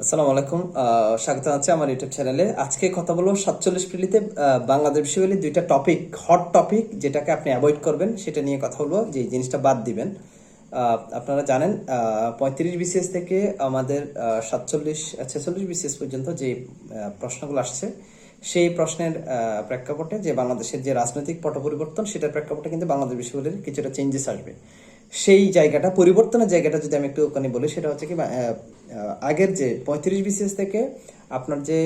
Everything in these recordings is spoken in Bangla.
আসসালামু আলাইকুম। স্বাগত আছে আমার ইউটিউব চ্যানেলে। আজকে কথা বলব সাতচল্লিশ পিলিতে বাংলাদেশ বিষয়গুলি দুইটা টপিক হট টপিক যেটাকে আপনি অ্যাভয়েড করবেন, সেটা নিয়ে কথা বলব। যে জিনিসটা বাদ দিবেন। আপনারা জানেন পঁয়ত্রিশ বিসিএস থেকে আমাদের সাতচল্লিশ, ছেচল্লিশ বিসিএস পর্যন্ত যে প্রশ্নগুলো আসছে, সেই প্রশ্নের প্রেক্ষাপটে যে বাংলাদেশের যে রাজনৈতিক পট পরিবর্তন, সেটার প্রেক্ষাপটে কিন্তু বাংলাদেশ বিষয়গুলির কিছুটা চেঞ্জেস আসবে। সেই জায়গাটা, পরিবর্তনের জায়গাটা যদি আমি একটু ওখানে বলি, সেটা হচ্ছে কি আগের যে পঁয়ত্রিশ বিসিএস থেকে আপনার যে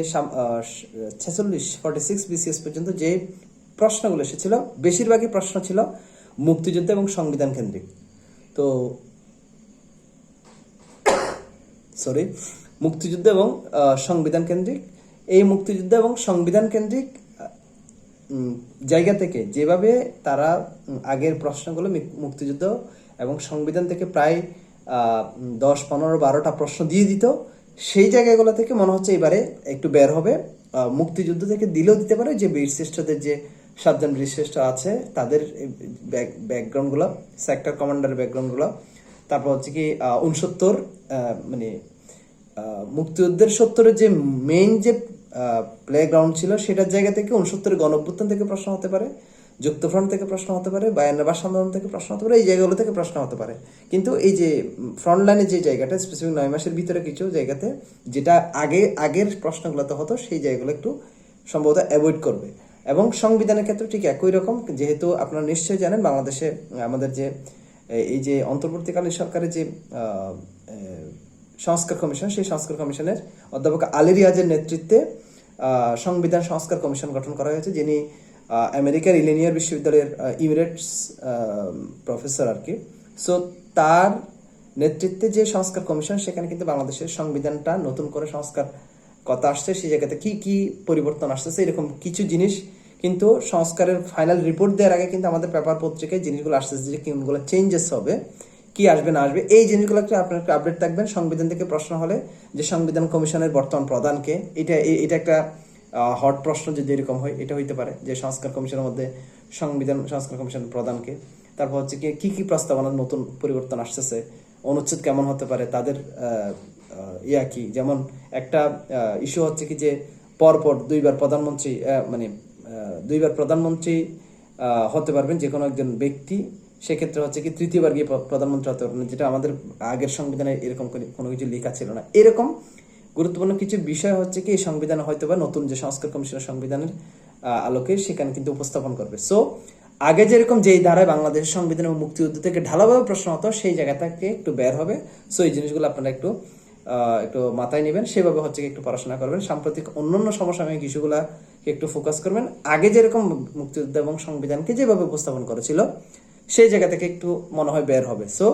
ছেচল্লিশ ফর্টি সিক্স বিসিএস পর্যন্ত যে প্রশ্নগুলো এসেছিল, বেশিরভাগই প্রশ্ন ছিল মুক্তিযুদ্ধ এবং সংবিধান কেন্দ্রিক। তো সরি মুক্তিযুদ্ধ এবং সংবিধান কেন্দ্রিক। এই মুক্তিযুদ্ধ এবং সংবিধান কেন্দ্রিক জায়গা থেকে যেভাবে তারা আগের প্রশ্নগুলো, মুক্তিযুদ্ধ এবং সংবিধান থেকে প্রায় দশ, পনেরো, বারোটা প্রশ্ন দিয়ে দিত। সেই জায়গাগুলো থেকে মনে হচ্ছে এবারে একটু বের হবে। মুক্তিযুদ্ধ থেকে দিলেও দিতে পারে যে বীরশ্রেষ্ঠদের যে সাতজন বীরশ্রেষ্ঠ আছে, তাদের ব্যাকগ্রাউন্ডগুলো, সেক্টর কমান্ডার ব্যাকগ্রাউন্ডগুলো। তারপর হচ্ছে কি উনসত্তর মানে মুক্তিযুদ্ধের সত্তরের যে মেইন যে প্লে গ্রাউন্ড ছিল, সেটার জায়গা থেকে উনসত্তরের গণঅভ্যুত্থান থেকে প্রশ্ন হতে পারে। যুক্তফ্রন্ট থেকে প্রশ্ন হতে পারে বায়ান্নবাস আন্দোলন থেকে প্রশ্ন হতে পারে, এই জায়গাগুলো থেকে প্রশ্ন হতে পারে। কিন্তু এই যে ফ্রন্ট লাইনের যে জায়গাটা স্পেসিফিক নয় মাসের ভিতরে কিছু জায়গাতে, যেটা আগে, আগের প্রশ্নগুলোতে হতো, সেই জায়গাগুলো একটু সম্ভবত অ্যাভয়েড করবে। এবং সংবিধানের ক্ষেত্রে ঠিক একই রকম, যেহেতু আপনারা নিশ্চয়ই জানেন, বাংলাদেশে আমাদের যে এই যে অন্তর্বর্তীকালীন সরকারের যে সংস্কার কমিশন, সেই সংস্কার কমিশনের অধ্যাপক আলী রিয়াজের নেতৃত্বে সংবিধান সংস্কার কমিশন গঠন করা হয়েছে, যিনি আমেরিকার ইলেনিয়ার বিশ্ববিদ্যালয়ের ইমিরেটস প্রফেসর আর কি। সো তার নেতৃত্বে যে সংস্কার কমিশন, সেখানে কিন্তু বাংলাদেশের সংবিধানটা নতুন করে সংস্কার কথা আসছে, সেই জায়গাতে কি কি পরিবর্তন আসতেছে, এরকম কিছু জিনিস কিন্তু সংস্কারের ফাইনাল রিপোর্ট দেওয়ার আগে কিন্তু আমাদের পেপার পত্রিকায় জিনিসগুলো আসতেছে যে কোনগুলো চেঞ্জেস হবে, কি আসবে, না আসবে, এই জিনিসগুলো একটু আপনার আপডেট থাকবেন। সংবিধান থেকে প্রশ্ন হলে যে সংবিধান কমিশনের বর্তমান প্রধানকে, এটা এটা একটা হট প্রশ্ন যদি এরকম হয়, এটা হইতে পারে যে সংস্কার কমিশনের মধ্যে সংবিধান, সংস্কার কমিশন প্রধানকে। তারপর হচ্ছে কি কি কি প্রস্তাবনার নতুন পরিবর্তন আসতেছে, অনুচ্ছেদ কেমন হতে পারে, তাদের ইয়া কি? যেমন একটা ইস্যু হচ্ছে কি যে পরপর দুইবার প্রধানমন্ত্রী মানে দুইবার প্রধানমন্ত্রী হতে পারবেন যে কোনো একজন ব্যক্তি। সেক্ষেত্রে হচ্ছে কি তৃতীয়বার গিয়ে প্রধানমন্ত্রী হতে পারবেন, যেটা আমাদের আগের সংবিধানে এরকম কোনো কিছু লেখা ছিল না। এরকম গুরুত্বপূর্ণ কিছু বিষয় হচ্ছে কি, এই সংবিধান হয়তো বা নতুন যে সংস্কার কমিশনের সংবিধানের আলোকে সেখানে কিন্তু উপস্থাপন করবে। সো আগে যেরকম যেই ধারায় বাংলাদেশের সংবিধান এবং মুক্তিযুদ্ধ থেকে ঢালাভাবে প্রশ্ন হতো, সেই জায়গা থেকে একটু বের হবে। সো এই জিনিসগুলো আপনারা একটু একটু মাথায় নেবেন। সেভাবে হচ্ছে একটু পড়াশোনা করবেন। সাম্প্রতিক অন্যান্য সমসাময়িক ইস্যুগুলাকে একটু ফোকাস করবেন। আগে যেরকম মুক্তিযুদ্ধ এবং সংবিধানকে যেভাবে উপস্থাপন করেছিল, সেই জায়গা থেকে একটু মনে হয় বের হবে। সো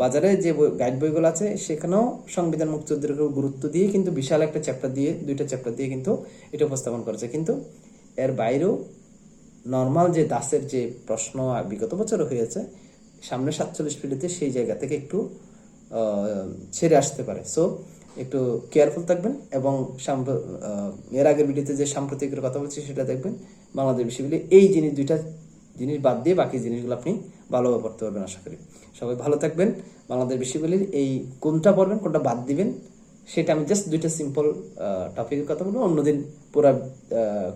বাজারে যে গাইড বইগুলো আছে, সেখানেও সংবিধান মুক্তিযুদ্ধের উপর গুরুত্ব দিয়ে কিন্তু বিশাল একটা চ্যাপ্টার দিয়ে, দুইটা চ্যাপ্টার দিয়ে কিন্তু এটা উপস্থাপন করেছে। কিন্তু এর বাইরেও নর্মাল যে দাসের যে প্রশ্ন বিগত বছর হয়েছে, সামনে সাতচল্লিশ পিড়িতে সেই জায়গা থেকে একটু ছেড়ে আসতে পারে। সো একটু কেয়ারফুল থাকবেন এবং এর আগের ভিডিওতে যে সাম্প্রতিকের কথা বলছি, সেটা দেখবেন। বাংলাদেশ বিশ্ববিদ্যালয়ে এই জিনিস দুইটা জিনিস বাদ দিয়ে বাকি জিনিসগুলো আপনি ভালোভাবে পড়তে পারবেন, আশা করি। সবাই ভালো থাকবেন। বাংলাদেশ বিশ্ববিদ্যালয়ের এই কোনটা পড়বেন, কোনটা বাদ দিবেন, সেটা আমি জাস্ট দুইটা সিম্পল টপিকের কথা বলব। অন্যদিন পুরো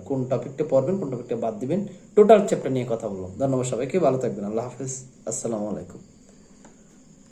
কোন টপিকটা পড়বেন, কোন টপিকটা বাদ দিবেন। টোটাল চ্যাপ্টার নিয়ে কথা বলব। ধন্যবাদ সবাইকে। ভালো থাকবেন। আল্লাহ হাফিজ। আসসালামু আলাইকুম।